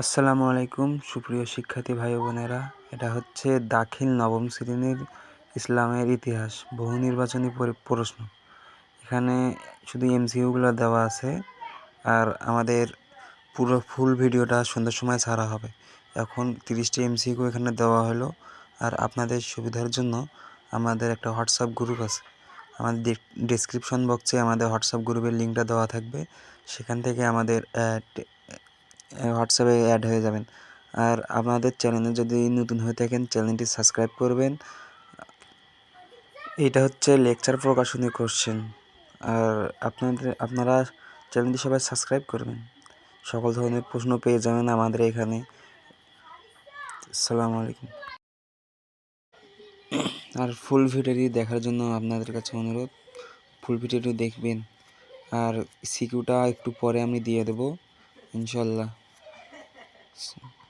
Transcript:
আসসালামু আলাইকুম, সুপ্রিয় শিক্ষার্থী ভাই বোনেরা। এটা হচ্ছে দাখিল নবম শ্রেণির ইসলামের ইতিহাস, বহু নির্বাচনী প্রশ্ন। এখানে শুধু এমসিইউগুলো দেওয়া আছে, আর আমাদের পুরো ফুল ভিডিওটা সন্ধ্যার সময় ছাড়া হবে। এখন তিরিশটি এমসিইউ এখানে দেওয়া হলো, আর আপনাদের সুবিধার জন্য আমাদের একটা হোয়াটসঅ্যাপ গ্রুপ আছে। আমাদের ডিসক্রিপশন বক্সে আমাদের হোয়াটসঅ্যাপ গ্রুপের লিঙ্কটা দেওয়া থাকবে। সেখান থেকে আমাদের হোয়াটসঅ্যাপে অ্যাড হয়ে যাবেন। আর আমাদের চ্যানেলে যদি নতুন হয়ে থাকেন চ্যানেলটি সাবস্ক্রাইব করবেন। এটা হচ্ছে লেকচার প্রকাশনী কোশ্চেন আর আপনাদের, আপনারা চ্যানেলটি সবাই সাবস্ক্রাইব করবেন। সকল ধরনের প্রশ্ন পেয়ে যাবেন আমাদের এখানে। আসসালামু আলাইকুম। আর ফুল ভিডিওটি দেখার জন্য আপনাদের কাছে অনুরোধ ফুল ভিডিওটি দেখবেন। আর সিকিউটা একটু পরে আমি দিয়ে দেবো, ইনশাল্লাহ। 行。